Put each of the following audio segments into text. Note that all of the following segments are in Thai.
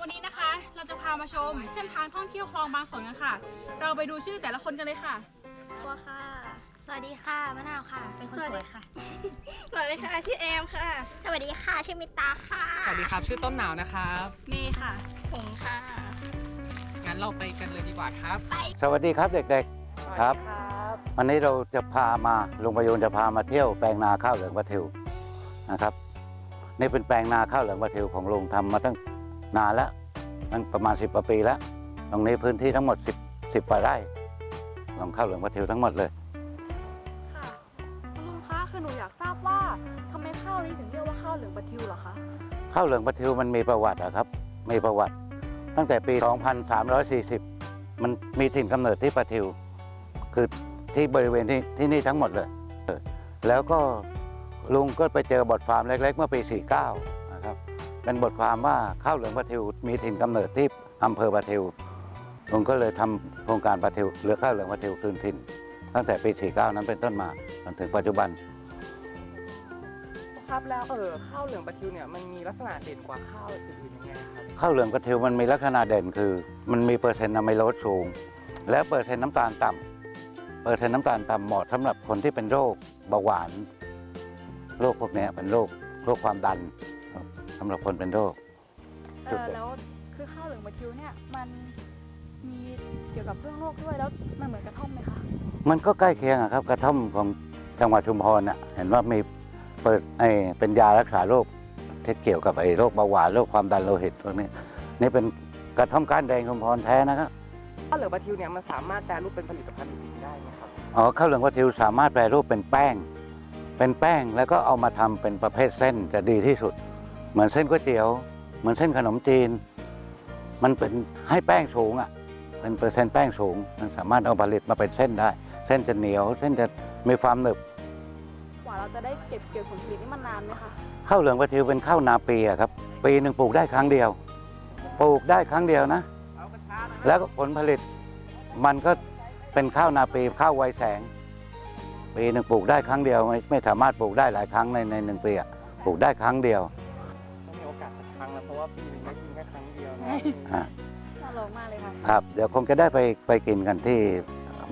วันนี้นะคะ เราจะพามาชมเส้นทางท่องเที่ยวคลองบางสนกันค่ะ เราไปดูชื่อแต่ละคนกันเลยค่ะ ตัวค่ะ สวัสดีค่ะมะนาวค่ะ เป็นคนสวยค่ะ สวัสดีค่ะ ชื่อแอมค่ะ สวัสดีค่ะ ชื่อมิตาค่ะ สวัสดีครับ ชื่อต้นหนาวนะครับเมย์ค่ะ ผมค่ะ งั้นเราไปกันเลยดีกว่าครับ สวัสดีครับเด็กๆครับ วันนี้เราจะพามาลุงประยูนจะพามาเที่ยวแปลงนาข้าวเหลืองปะทิวนะครับ นี่เป็นแปลงนาข้าวเหลืองปะทิวของลุงทำมาตั้ง นานแล้วตั้งประมาณสิบกว่าปีแล้ว ตรงนี้พื้นที่ทั้งหมดสิบสิบกว่าไร่ของข้าวเหลืองปะทิวทั้งหมดเลย ค่ะคุณลุงคะคือหนูอยากทราบว่าทำไมข้าวนี้ถึงเรียกว่าข้าวเหลืองปะทิวเหรอคะ ข้าวเหลืองปะทิวมันมีประวัติอะครับ มีประวัติ ตั้งแต่ปี 2340 มันมีถิ่นกำเนิดที่ปะทิว คือที่บริเวณที่ที่นี่ทั้งหมดเลยเออแล้วก็ลุงก็ไปเจอบทความเล็ก ๆ เมื่อปี 49 นะครับ เป็นบทความว่าข้าวเหลืองปะทิวมีถิ่นกำเนิดที่อำเภอปะทิวลุงก็เลยทำโครงการปะทิวเรือข้าวเหลืองปะทิวคืนถิ่น ตั้งแต่ปี 49 นั้นเป็นต้นมาจนถึงปัจจุบันครับแล้วเออข้าวเหลืองปลาทิวเนี่ยมันมีลักษณะเด่นกว่าข้าวอื่นๆยังไงครับข้าวเหลืองกระเทียมมันมีลักษณะเด่นคือ มันมีเปอร์เซ็นต์อะไมโลสสูง และเปอร์เซ็นต์น้ำตาลต่ำเปอร์เซ็นต์น้ำตาลต่ำเหมาะสำหรับคนที่เป็นโรคเบาหวาน โรคพวกเนี้ยเป็นโรคโรคความดันครับ สำหรับคนเป็นโรค เออแล้วคือข้าวเหลืองปะทิวเนี่ยมันมีเกี่ยวกับเรื่องโรคด้วยแล้วมันเหมือนกระท่อมไหมคะมันก็ใกล้เคียงอะครับ กระท่อมของจังหวัดชุมพรน่ะเห็นว่ามีเปิดไอเป็นยารักษาโรคที่เกี่ยวกับไอโรคเบาหวานโรคความดันโลหิตพวกนี้นี่เป็นกระท่อมก้านแดงชุมพรแท้นะครับข้าวเหลืองปลาทิวเนี่ยมันสามารถแปรรูปเป็นผลิตภัณฑ์อื่นๆได้ไหมครับอ๋อข้าวเหลืองกระทิวสามารถแปรรูปเป็นแป้ง เป็นแป้งแล้วก็เอามาทำเป็นประเภทเส้นจะดีที่สุด เหมือนเส้นก๋วยเตี๋ยว เหมือนเส้นขนมจีน มันเป็นให้แป้งสูงอะเป็นเปอร์เซ็นต์แป้งสูง มันสามารถเอาผลิตมาเป็นเส้นได้ เส้นจะเหนียว เส้นจะมีความหนึบกว่าเราจะได้เก็บเกี่ยวผลผลิตนี่มันนานไหมคะข้าวเหลืองกระทิวเป็นข้าวนาปีอะครับ ปีหนึ่งปลูกได้ครั้งเดียว ปลูกได้ครั้งเดียวนะ แล้วก็ผลผลิตมันก็เป็นข้าวนาปีข้าวไวแสง ปีหนึ่งปลูกได้ครั้งเดียว ไม่ไม่สามารถปลูกได้หลายครั้งในในหนึ่งปีอะปลูกได้ครั้งเดียว ว่าปีหนึงได้กินแค่ครั้งเดียวนะอ่า น่าลองมากเลยค่ะ ครับเดี๋ยวคงจะได้ไปไปกินกันที่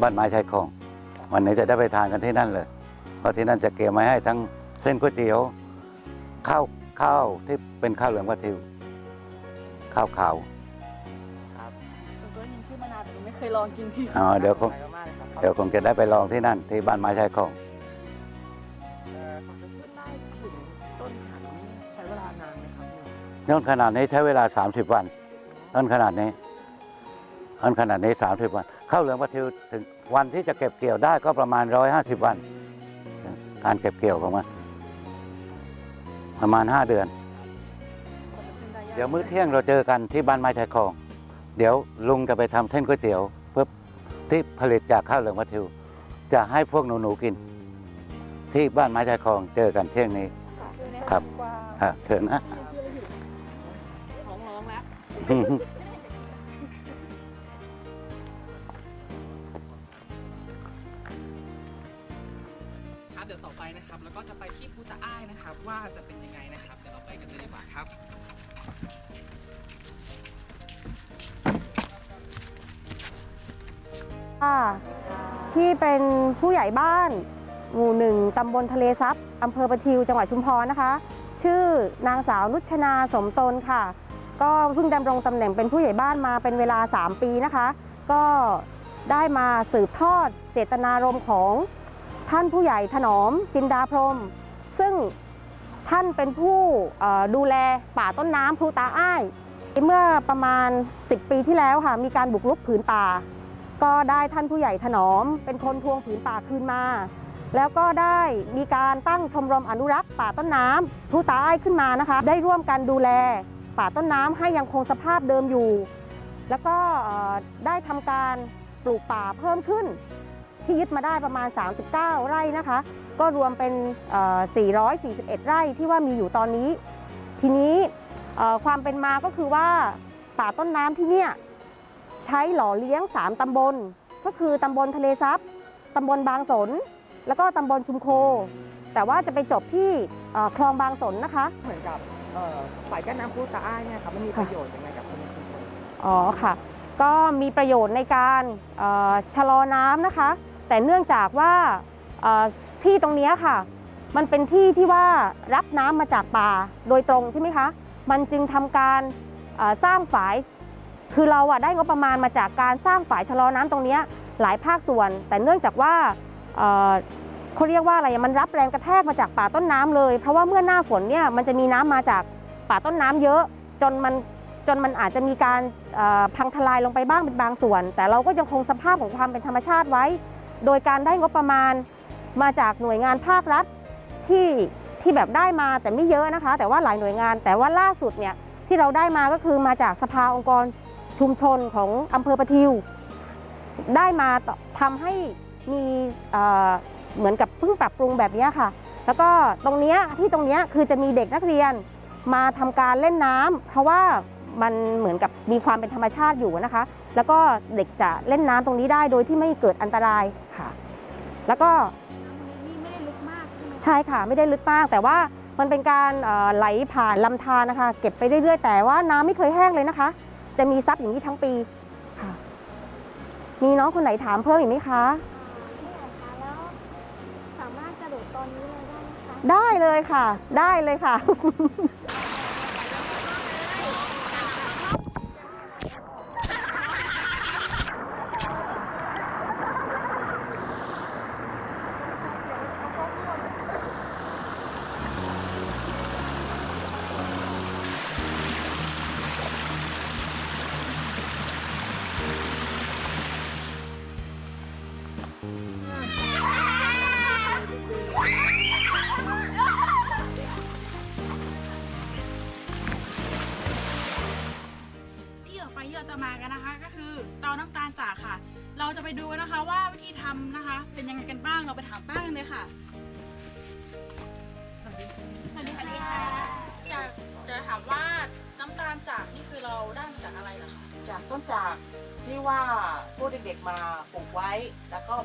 บ้านไม้ชายคลองวันนี้จะได้ไปทานกันที่นั่นเลย เพราะที่นั่นจะเกี่ยวมาให้ทั้งเส้นก๋วยเตี๋ยวข้าวข้าวที่เป็นข้าวเหลืองกระทิวข้าวขาวหนูก็ยินชื่อมานานแต่หนูไม่เคยลองกินที่ อ๋อเดี๋ยวคงไปมากๆเลยครับ เดี๋ยวคงจะได้ไปลองที่นั่น ที่บ้านไม้ชายคลอง ต้นขนาดนี้ใช้เวลา 30 วันต้นขนาดนี้ต้นขนาดนี้ 30 วันข้าวเหลืองกระทิวถึงวันที่จะเก็บเกี่ยวได้ก็ประมาณ 150 วัน การเก็บเกี่ยวของมันประมาณ 5 เดือน เดี๋ยวมื้อเที่ยงเราเจอกันที่บ้านไม้ชายคลอง เดี๋ยวลุงจะไปทำเส้นก๋วยเตี๋ยวเพื่อที่ผลิตจากข้าวเหลืองวัทิว จะให้พวกหนูๆกิน ที่บ้านไม้ชายคลองเจอกันเที่ยงนี้ ครับอะเชิญนะ ครับเดี๋ยวต่อไปนะครับ แล้วก็จะไปที่ภูตาอ้ายนะครับ ว่าจะเป็นยังไงนะครับเดี๋ยวเราไปกันเลยดีกว่าครับ ค่ะที่เป็นผู้ใหญ่บ้าน หมู่หนึ่งตำบลทะเลซับอำเภอประทิวจังหวัดชุมพรนะคะ ชื่อนางสาวนุชนาสมตนค่ะ ก็เพิ่งดำรงตำแหน่งเป็นผู้ใหญ่บ้านมาเป็นเวลา 3 ปีนะคะ ก็ได้มาสืบทอดเจตนารมณ์ของท่านผู้ใหญ่ถนอมจินดาพรม ซึ่งท่านเป็นผู้ดูแลป่าต้นน้ำพลูตาอ้าย เมื่อประมาณ 10 ปีที่แล้วค่ะ มีการบุกรุกผืนป่า ก็ได้ท่านผู้ใหญ่ถนอม เป็นคนทวงผืนป่าคืนมา แล้วก็ได้มีการตั้งชมรมอนุรักษ์ป่าต้นน้ำผู้ายขึ้นมานะคะ ได้ร่วมกันดูแล ป่าต้นน้ำให้ยังคงสภาพเดิมอยู่ แล้วก็ได้ทำการปลูกป่าเพิ่มขึ้น ที่ยึดมาได้ประมาณ 39 ไร่นะคะ ก็รวมเป็น 441 ไร่ที่ว่ามีอยู่ตอนนี้ ทีนี้ความเป็นมาก็คือว่าป่าต้นน้ำที่เนี่ยใช้หล่อเลี้ยง 3ตำบล ก็คือตำบลทะเลซับตำบลบางสน แล้วก็ตำบลชุมโค แต่ว่าจะไปจบที่คลองบางสนนะคะ เหมือนกับ ฝ่ายกั้นน้ำภูตาอ้ายเนี่ยครับมันมีประโยชน์ยังไงกับคนอ๋อค่ะ ก็มีประโยชน์ในการชะลอน้ำนะคะ แต่เนื่องจากว่าที่ตรงนี้ค่ะ มันเป็นที่ที่ว่ารับน้ำมาจากป่าโดยตรงใช่ไหมคะ มันจึงทำการสร้างฝาย คือเราอะได้งบประมาณมาจากการสร้างฝายชะลอน้ำตรงนี้หลายภาคส่วน แต่เนื่องจากว่า เขาเรียกว่าอะไรมันรับแรงกระแทกมาจากป่าต้นน้ำเลย เพราะว่าเมื่อหน้าฝนเนี่ยมันจะมีน้ำมาจากป่าต้นน้ำเยอะจนมันจนมันอาจจะมีการพังทลายลงไปบ้างเป็นบางส่วน แต่เราก็ยังคงสภาพของความเป็นธรรมชาติไว้ โดยการได้งบประมาณมาจากหน่วยงานภาครัฐที่ที่แบบได้มาแต่ไม่เยอะนะคะ แต่ว่าหลายหน่วยงาน แต่ว่าล่าสุดเนี่ยที่เราได้มาก็คือมาจากสภาองค์กรชุมชนของอำเภอประทิว ได้มาทำให้มี เอ่อเหมือนกับเพิ่งปรับปรุงแบบเนี้ยค่ะ แล้วก็ตรงเนี้ยที่ตรงเนี้ยคือจะมีเด็กนักเรียนมาทำการเล่นน้ำเพราะว่ามันเหมือนกับมีความเป็นธรรมชาติอยู่นะคะ แล้วก็เด็กจะเล่นน้ำตรงนี้ได้โดยที่ไม่เกิดอันตรายค่ะ แล้วก็นี่ไม่ได้ลึกมากใช่ไหมใช่ค่ะไม่ได้ลึกมาก แต่ว่ามันเป็นการเอ่อไหลผ่านลำธารนะคะ เก็บไปเรื่อยๆ แต่ว่าน้ำไม่เคยแห้งเลยนะคะ จะมีซับอย่างนี้ทั้งปีค่ะ มีน้องคนไหนถามเพิ่มอีกไหมคะ ได้เลยค่ะ ได้เลยค่ะ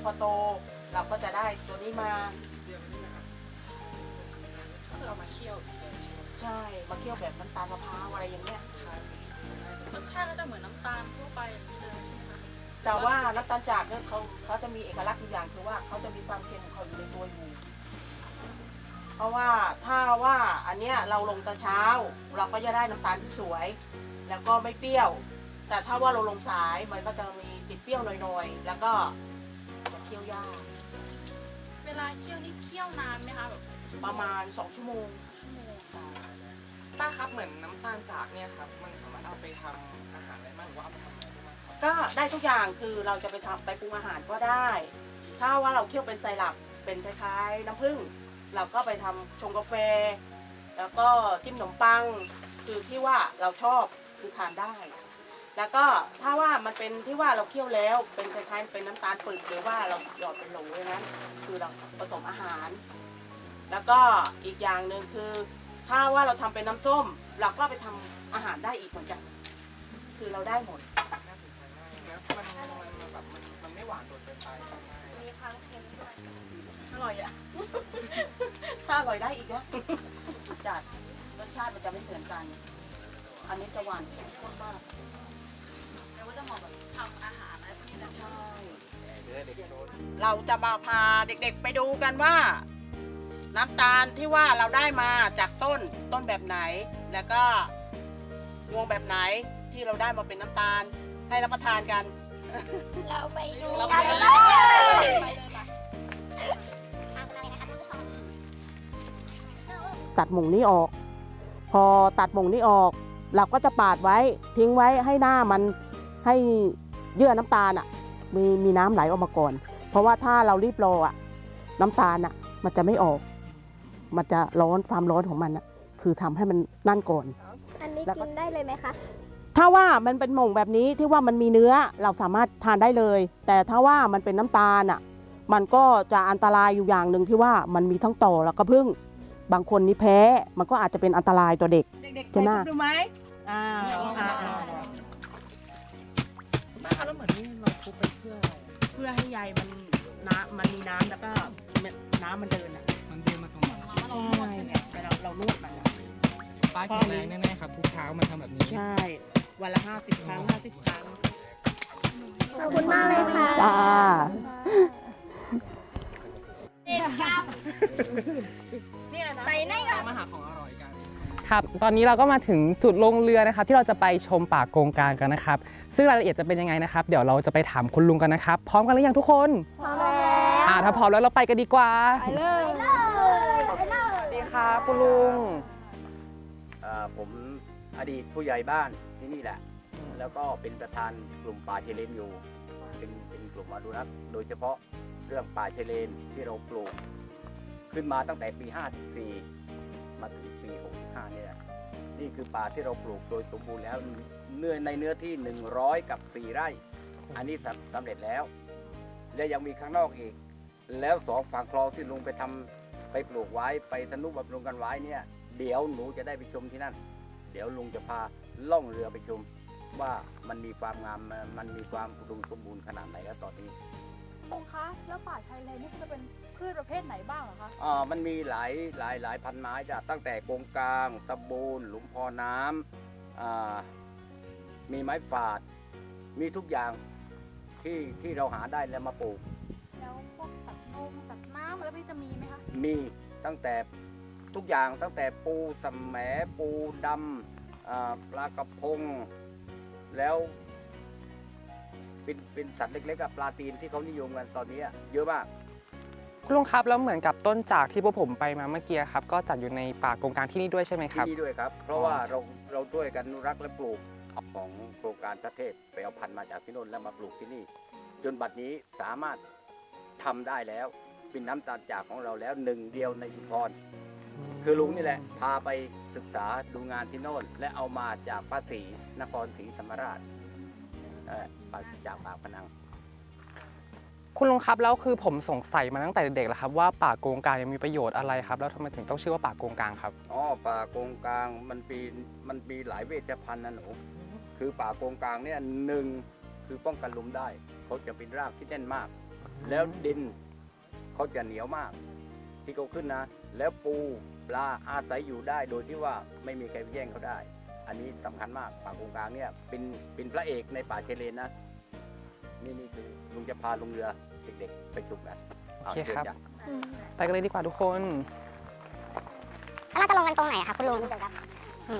พอโต เราก็จะได้ตัวนี้มาก็คือเอามาเคี่ยวเลยใช่ไหมใช่มาเคี่ยวแบบน้ำตาลมะพร้าวอะไรอย่างเงี้ยรสชาติก็จะเหมือนน้ำตาลทั่วไปอย่างนี้เลยใช่ไหมคะแต่ว่าน้ำตาลจากเนี่ยเขาเขาจะมีเอกลักษณ์อยู่อย่างคือว่าเขาจะมีความเค็มของเขาอยู่ในตัวอยู่เพราะว่าถ้าว่าอันเนี้ยเราลงตอนเช้า เราก็จะได้น้ำตาลที่สวย แล้วก็ไม่เปรี้ยว แต่ถ้าว่าเราลงสายมันก็จะมีติดเปรี้ยวหน่อยๆ แล้วก็จะเคี่ยวยากเวลาเคี่ยวนี่เคี่ยวนานไหมคะแบบประมาณ 2 ชั่วโมง ชั่วโมงป้าครับเหมือนน้ำตาลจากเนี่ยครับมันสามารถเอาไปทำอาหารอะไรบ้างหรือว่าเอาไปทำอะไรได้บ้างครับก็ได้ทุกอย่างคือเราจะไปทำไปปรุงอาหารก็ได้ ถ้าว่าเราเคี่ยวเป็นไซรัปเป็นคล้ายๆ น้ำผึ้งเราก็ไปทำชงกาแฟ แล้วก็จิ้มขนมปัง คือที่ว่าเราชอบคือทานได้ แล้วก็ถ้าว่ามันเป็นที่ว่าเราเคี่ยวแล้ว เป็นคล้ายๆเป็นน้ำตาลปึกหรือว่าเราหยอดเป็นโหลอย่างนั้น คือเราผสมอาหาร แล้วก็อีกอย่างหนึ่งคือ ถ้าว่าเราทำเป็นน้ำส้ม เราก็ไปทำอาหารได้อีกเหมือนกัน คือเราได้หมดน่าสนใจมากแล้วมันมันแบบมันมันไม่หวานจนเกินไปทำง่ายมีความเค็มด้วยอร่อยอะถ้าอร่อยได้อีกนะจัดรสชาติมันจะไม่เหมือนกัน อันนี้จะหวานเข้มข้นมากแล้วก็จะ เหมาะแบบทำอาหารอะไรพวกนี้นะใช่เดี๋ยวเด็กโดนเราจะมาพาเด็กๆไปดูกันว่า น้ำตาลที่ว่าเราได้มาจากต้นต้นแบบไหน แล้วก็งวงแบบไหนที่เราได้มาเป็นน้ำตาลให้รับประทานกัน เราไปดูเราไปกันเลเลยยไปเลยค่ะตามกันเลยนะคะท่านผู้ชมตัดหมุงนี้ออก พอตัดหมุงนี้ออก เราก็จะปาดไว้ทิ้งไว้ให้หน้ามัน ให้เยื่อน้ำตาลอะมีมีน้ำไหลออกมาก่อน เพราะว่าถ้าเรารีบรออะน้ำตาลอะมันจะไม่ออก มันจะร้อนความร้อนของมันอะคือทำให้มันนั่นก่อน อันนี้แล้วก็กินได้เลยไหมคะ ถ้าว่ามันเป็นหม่งแบบนี้ที่ว่ามันมีเนื้อเราสามารถทานได้เลย แต่ถ้าว่ามันเป็นน้ำตาลอะมันก็จะอันตรายอยู่อย่างหนึ่งที่ว่ามันมีทั้งต่อแล้วก็พึ่งบางคนนี่แพ้ มันก็อาจจะเป็นอันตรายต่อเด็กเด็กๆใช่ไหมดูไหมอ่า อ่าป้าครับแล้วเหมือนนี่เราทุบไปเพื่ออะไรเพื่อให้ใยมันน้ำมันมีน้ำแล้วก็น้ำมันเดินอะมันเดินมาตรงไหนใช่ไงแต่เราเรานวดมันอะ ป้าแข็งแรงแน่ๆครับทุกเช้ามันทำแบบนี้ ใช่ วันละห้าสิบครั้งห้าสิบครั้ง ขอบคุณมากเลยค่ะ จ้า เนี่ยนะ ไปไหนกัน มาหาของอร่อยกัน ครับตอนนี้เราก็มาถึงจุดลงเรือนะครับ ที่เราจะไปชมป่าโกงกลางกันนะครับ ซึ่งรายละเอียดจะเป็นยังไงนะครับ เดี๋ยวเราจะไปถามคุณลุงกันนะครับ พร้อมกันหรือยังทุกคนพร้อมแล้วอ่าถ้าพร้อมแล้วเราไปกันดีกว่าไปเลยไปเลยสวัสดีครับคุณลุงอ่าผมอดีตผู้ใหญ่บ้านที่นี่แหละ แล้วก็เป็นประธานกลุ่มป่าเชเลนอยู่ เป็นเป็นกลุ่มอนุรักษ์โดยเฉพาะเรื่องป่าเชเลนที่เราปลูก ขึ้นมาตั้งแต่ปี 54 มาถึงปี65เนี่ย นี่คือป่าที่เราปลูกโดยสมบูรณ์แล้วเนื้อในเนื้อที่ 100 กับ 4 ไร่ อันนี้สำเร็จแล้ว และยังมีข้างนอกอีก แล้วสองฝั่งคลองที่ลุงไปทำไปปลูกไว้ไปทนุบำรุงกันไว้เนี่ย เดี๋ยวหนูจะได้ไปชมที่นั่น เดี๋ยวลุงจะพาล่องเรือไปชมว่ามันมีความงามมันมีความอุดมสมบูรณ์ขนาดไหนแล้วตอนนี้ ลุงคะแล้วป่าชายเลนนี่จะเป็นพืชประเภทไหนบ้างเหรอคะอ่ามันมีหลายหลายหลายพันไม้จ้ะตั้งแต่กงกลางตะบูนหลุมพอน้ำอ่ามีไม้ฝาด มีทุกอย่างที่ที่เราหาได้แล้วมาปลูก แล้วพวกสัตว์นงสัตว์น้ำอะไรพวกนี้จะมีไหมคะมีตั้งแต่ทุกอย่างตั้งแต่ปูสมแหมปูดำอ่าปลากระพง แล้ว เป็นเป็นสัตว์เล็กๆกับปลาตีนที่เขานิยมกันตอนนี้เยอะมาก คุณลุงครับแล้วเหมือนกับต้นจากที่พวกผมไปมาเมื่อกี้ครับก็จัดอยู่ในป่าโกงกลางที่นี่ด้วยใช่ไหมคที่รับ นี่ด้วยครับ เพราะว่าเราเราด้วยกันอนุรักษ์และปลูกเอาของโครงการประเทศไปเอาพันธุ์มาจากที่โน่นแล้วมาปลูกที่นี่ จนบัดนี้สามารถทำได้แล้วเป็นน้ำตาลจากของเราแล้วหนึ่งเดียวในชุมพร คือลุงนี่แหละ พาไปศึกษาดูงานที่โน่น และเอามาจากภาษีนครศรีธรรมราช เอ่อปากจากปากพนัง คุณลุงครับแล้วคือผมสงสัยมาตั้งแต่เด็กแล้วครับว่าป่าโกงกลางยังมีประโยชน์อะไรครับ แล้วทำไมถึงต้องชื่อว่าป่าโกงกลางครับ อ๋อป่าโกงกลางมันปีมันมีหลายเวชภัณฑ์นะหนูคือป่าโกงกลางเนี่ยหนึ่งคือป้องกันลมได้เขาจะเป็นรากที่แน่นมาก แล้วดินเขาจะเหนียวมาก ที่เขาขึ้นนะ แล้วปูปลาอาศัยอยู่ได้โดยที่ว่าไม่มีใครไปแย่งเขาได้ อันนี้สำคัญมากป่าโกงกลางเนี่ยเป็นเป็นพระเอกในป่าเชเลนนะนี่นี่คือลุงจะพาลงเรือเด็กๆไปชมกันโอเคครับาชิญจ้ะไปกันเลยดีกว่าทุกคน แล้วเราจะลงกันตรงไหนอะคะคุณลุงอื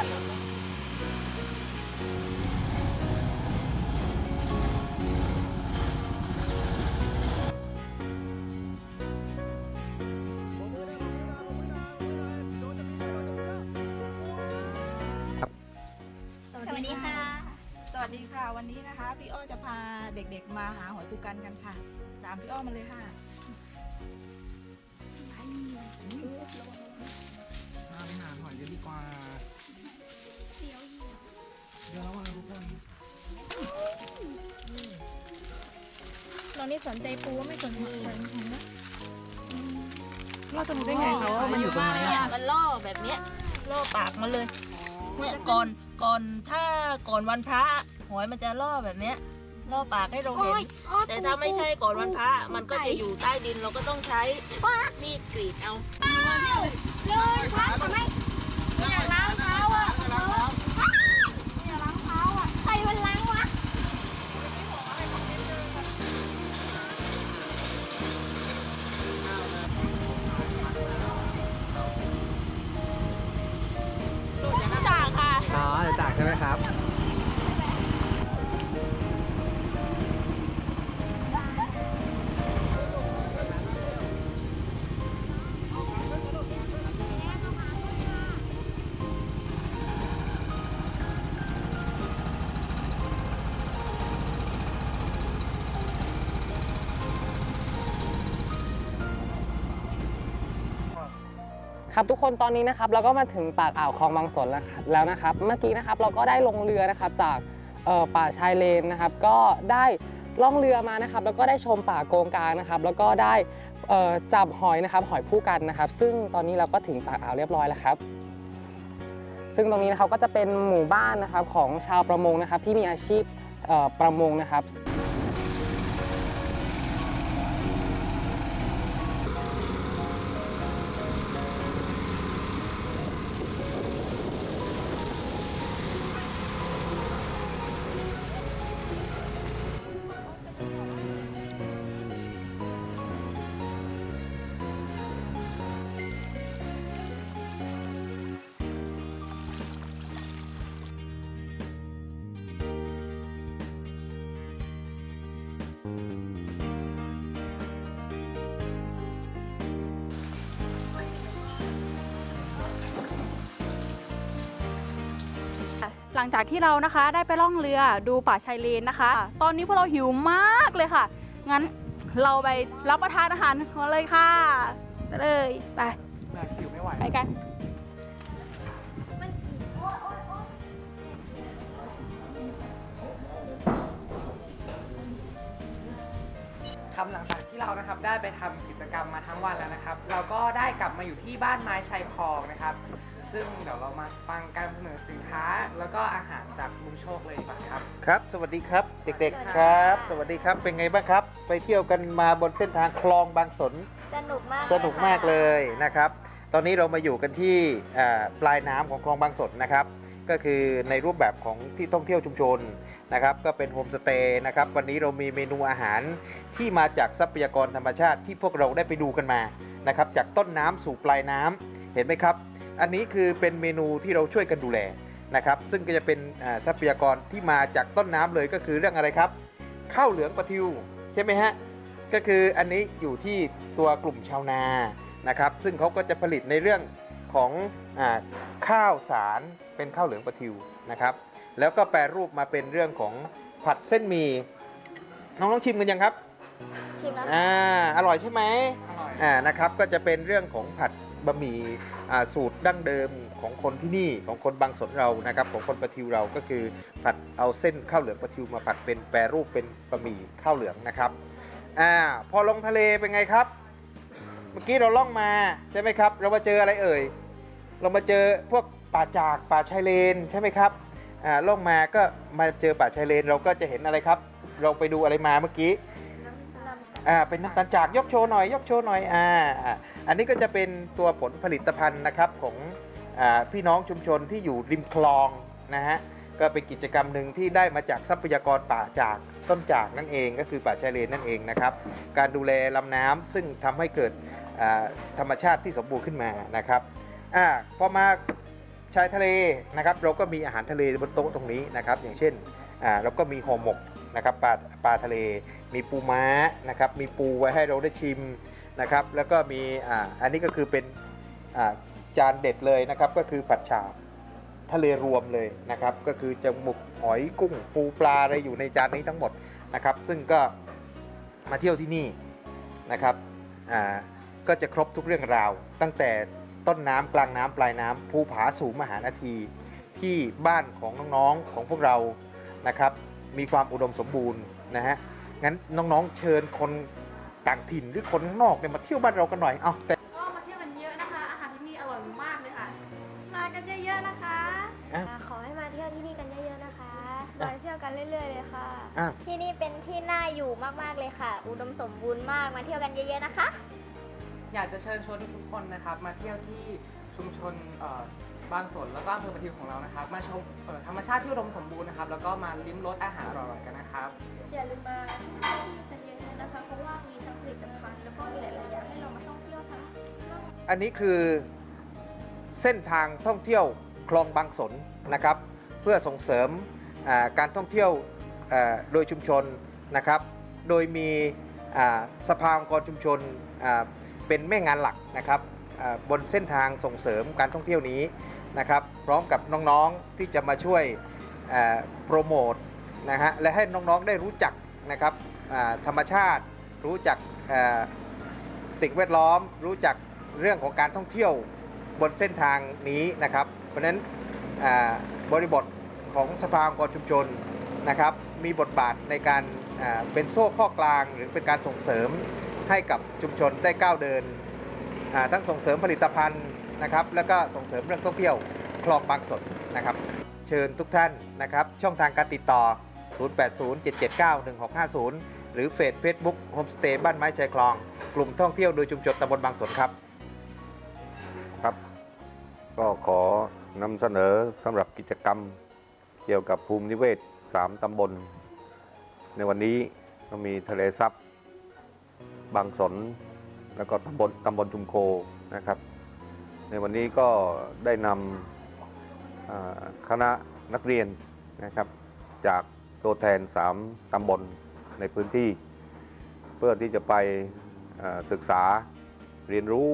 มสวัสดีค่ะ สวัสดีค่ะ วันนี้นะคะ พี่อ้อจะพาเด็กๆมาหาหอยปูกันกันค่ะ ตามพี่อ้อมาเลยค่ะมาไปหาหอยกันดีกว่า สนใจปูไม่สนใจหอยนะเราจะรู้ได้ไงคะว่ามันอยู่ตรงไหนเนี่ยอะมันล่อแบบเนี้ยล่อปากมันเลยเนี่ยก่อนก่อนถ้าก่อนวันพระหอยมันจะล่อแบบเนี้ยล่อปากให้เราเห็นแต่ถ้าไม่ใช่ก่อนวันพระมันก็จะอยู่ใต้ดินเราก็ต้องใช้มีดกรีดเอาเลยพักทำไมไม่อยากล้างเท้ ครับทุกคนตอนนี้นะครับเราก็มาถึงปากอ่าวคลองบางสนแล้วนะครับ เมื่อกี้นะครับเราก็ได้ลงเรือนะครับจากป่าชายเลนนะครับ ก็ได้ล่องเรือมานะครับ แล้วก็ได้ชมป่าโกงกลางนะครับ แล้วก็ได้จับหอยนะครับ หอยผู้กันนะครับ ซึ่งตอนนี้เราก็ถึงปากอ่าวเรียบร้อยแล้วครับ ซึ่งตรงนี้นะครับก็จะเป็นหมู่บ้านนะครับของชาวประมงนะครับ ที่มีอาชีพประมงนะครับ ลังจากที่เรานะคะได้ไปล่องเรือดูป่าชายเลนนะคะ ตอนนี้พวกเราหิวมากเลยค่ะ งั้นเราไปรับประทานอาหารกันเลยค่ะไปเลยไปหิวไม่ไหวไปกันครับหลังจากที่เรานะครับได้ไปทำกิจกรรมมาทั้งวันแล้วนะครับ เราก็ได้กลับมาอยู่ที่บ้านไม้ชายคลองนะครับ ซึ่งเดี๋ยวเรามาฟังการเสนอสินค้า แล้วก็อาหารจากลุงโชคเลยดีกว่าครับ ครับ สวัสดีครับ เด็กๆครับ สวัสดีครับ เป็นไงบ้างครับ ไปเที่ยวกันมาบนเส้นทางคลองบางสน สนุกมากสนุกมากเลยนะครับ ตอนนี้เรามาอยู่กันที่อ่าปลายน้ำของคลองบางสนนะครับ ก็คือในรูปแบบของที่ท่องเที่ยวชุมชนนะครับ ก็เป็นโฮมสเตย์นะครับ วันนี้เรามีเมนูอาหารที่มาจากทรัพยากรธรรมชาติที่พวกเราได้ไปดูกันมา นะครับ จากต้นน้ำสู่ปลายน้ำ เห็นไหมครับ อันนี้คือเป็นเมนูที่เราช่วยกันดูแลนะครับ ซึ่งก็จะเป็นอ่าทรัพยากรที่มาจากต้นน้ำเลยก็คือเรื่องอะไรครับข้าวเหลืองปลาทิวใช่ไหมฮะก็คืออันนี้อยู่ที่ตัวกลุ่มชาวนานะครับ ซึ่งเขาก็จะผลิตในเรื่องของอาข้าวสารเป็นข้าวเหลืองปลาทิวนะครับ แล้วก็แปรรูปมาเป็นเรื่องของผัดเส้นหมี่น้องๆชิมกันยังครับชิมแล้วอ่าอร่อยใช่ไหมอร่อยอ่านะครับก็จะเป็นเรื่องของผัด บะหมี่อ่าสูตรดั้งเดิมของคนที่นี่ของคนบางสนเรานะครับ ของคนประทิวเราก็คือผัดเอาเส้นข้าวเหลืองประทิวมาผัดเป็นแปรรูปเป็นบะหมี่ข้าวเหลืองนะครับอ่าพอลงทะเลเป็นไงครับ เมื่อกี้เราล่องมาใช่ไหมครับ เรามาเจออะไรเอ่ย เรามาเจอพวกป่าจากป่าชายเลนใช่ไหมครับอ่าล่องมาก็มาเจอป่าชายเลนเราก็จะเห็นอะไรครับ เราไปดูอะไรมาเมื่อกี้อ่าเป็นน้ำตาลจากยกโชว์หน่อยยกโชว์หน่อยอ่าอันนี้ก็จะเป็นตัวผลผลิตภัณฑ์นะครับของอพี่น้องชุมชนที่อยู่ริมคลองนะฮะก็เป็นกิจกรรมหนึ่งที่ได้มาจากทรัพยากรป่าจากต้นจากนั่นเองก็คือป่าชายเลนนั่นเองนะครับ การดูแลลำน้ำซึ่งทำให้เกิดธรรมชาติที่สมบูรณ์ขึ้นมานะครับอพอมาชายทะเลนะครับ เราก็มีอาหารทะเลบนโต๊ะตรงนี้นะครับ อย่างเช่นเราก็มีห่อหมกนะครับปลาปลาทะเล มีปูม้านะครับ มีปูไว้ให้เราได้ชิม นะครับ แล้วก็มีอ่าอันนี้ก็คือเป็นอ่าจานเด็ดเลยนะครับ ก็คือผัดฉาบทะเลรวมเลยนะครับ ก็คือจะหมกหอยกุ้งปูปลาอะไรอยู่ในจานนี้ทั้งหมดนะครับ ซึ่งก็มาเที่ยวที่นี่นะครับอ่าก็จะครบทุกเรื่องราว ตั้งแต่ต้นน้ำกลางน้ำปลายน้ำภูผาสูงมหานาที ที่บ้านของน้องๆของพวกเรานะครับ มีความอุดมสมบูรณ์นะฮะงั้นน้องๆเชิญคน ต่างถิ่นหรือคนข้างนอกเนี่ยมาเที่ยวบ้านเรากันหน่อยเอาแต่ก็มาเที่ยวกันเยอะนะคะ อาหารที่นี่อร่อยมากเลยค่ะ มากันเยอะๆนะคะขอให้มาเที่ยวที่นี่กันเยอะๆนะคะมาเที่ยวกันเรื่อยๆเลยค่ะ อะที่นี่เป็นที่น่าอยู่มากๆเลยค่ะ อุดมสมบูรณ์มาก มาเที่ยวกันเยอะๆนะคะ อยากจะเชิญชวนทุกๆคนนะครับ มาเที่ยวที่ชุมชนเอ่อบางสนแล้วก็อำเภอประทิวของเรานะครับ มาชมเอ่อธรรมชาติที่อุดมสมบูรณ์นะครับ แล้วก็มาลิ้มรสอาหารอร่อยๆกันนะครับ อย่าลืมมาที่ อันนี้คือเส้นทางท่องเที่ยวคลองบางสนนะครับ เพื่อส่งเสริมการท่องเที่ยวโดยชุมชนนะครับ โดยมีสภาองค์กรชุมชนเป็นแม่งานหลักนะครับบนเส้นทางส่งเสริมการท่องเที่ยวนี้นะครับ พร้อมกับน้องๆที่จะมาช่วยโปรโมทนะฮะและให้น้องๆได้รู้จักนะครับธรรมชาติ รู้จักสิ่งแวดล้อม รู้จัก เรื่องของการท่องเที่ยวบนเส้นทางนี้นะครับ เพราะฉะนั้นบริบทของสภาองค์กรชุมชนนะครับมีบทบาทในการเป็นโซ่ข้อกลาง หรือเป็นการส่งเสริมให้กับชุมชนได้ก้าวเดิน ทั้งส่งเสริมผลิตภัณฑ์นะครับ แล้วก็ส่งเสริมเรื่องท่องเที่ยวคลองบางสนนะครับ เชิญทุกท่านนะครับ ช่องทางการติดต่อ 0807791650 หรือเฟซเฟซบุ๊กโฮมสเตย์บ้านไม้ชายคลอง กลุ่มท่องเที่ยวโดยชุมชนตำบลบางสนครับ ก็ขอนำเสนอสำหรับกิจกรรม เกี่ยวกับภูมินิเวศ 3ตำบล ในวันนี้ก็มีทะเลซับบางสน แล้วก็ตำบลตำบลชุมโคนะครับ ในวันนี้ก็ได้นำคณะนักเรียนนะครับ จากตัวแทน 3ตำบลในพื้นที่ เพื่อที่จะไปศึกษาเรียนรู้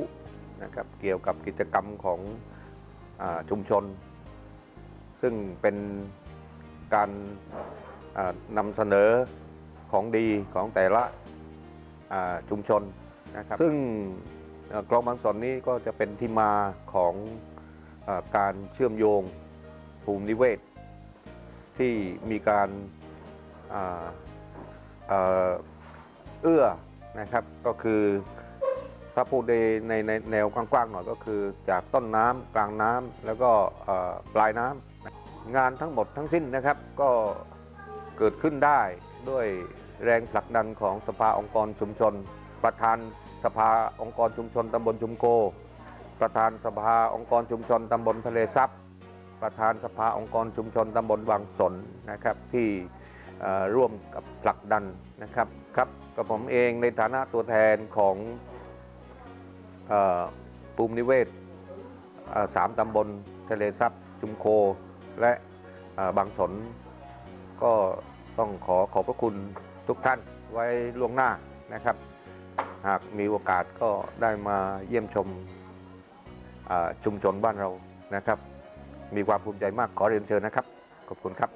นะครับเกี่ยวกับกิจกรรมของ ชุมชน ซึ่งเป็นการอ่านำเสนอของดีของแต่ละอ่าชุมชนนะครับซึ่งเอ่อกลองบางสนนี้ก็จะเป็นที่มาของอาการเชื่อมโยงภูมินิเวศ ที่มีการอ่าเอ่อเอื้อนะครับก็คือ ถ้าพูดในในในแนวกว้างๆหน่อยก็คือ จากต้นน้ำกลางน้ำแล้วก็ปลายน้ำงานทั้งหมดทั้งสิ้นนะครับก็เกิดขึ้นได้ด้วยแรงผลักดันของสภาองค์กรชุมชน ประธานสภาองค์กรชุมชนตำบลชุมโก ประธานสภาองค์กรชุมชนตำบลทะเลซับประธานสภาองค์กรชุมชนตำบลวังสนนะครับที่ร่วมกับผลักดันนะครับครับกับผมเองในฐานะตัวแทนของ ภูมินิเวศสามตำบลทะเลซับจุมโคและบางสน ก็ต้องขอขอบพระคุณทุกท่านไว้ล่วงหน้านะครับ หากมีโอกาสก็ได้มาเยี่ยมชมชุมชนบ้านเรานะครับ มีความภูมิใจมากขอเรียนเชิญนะครับ ขอบคุณครับ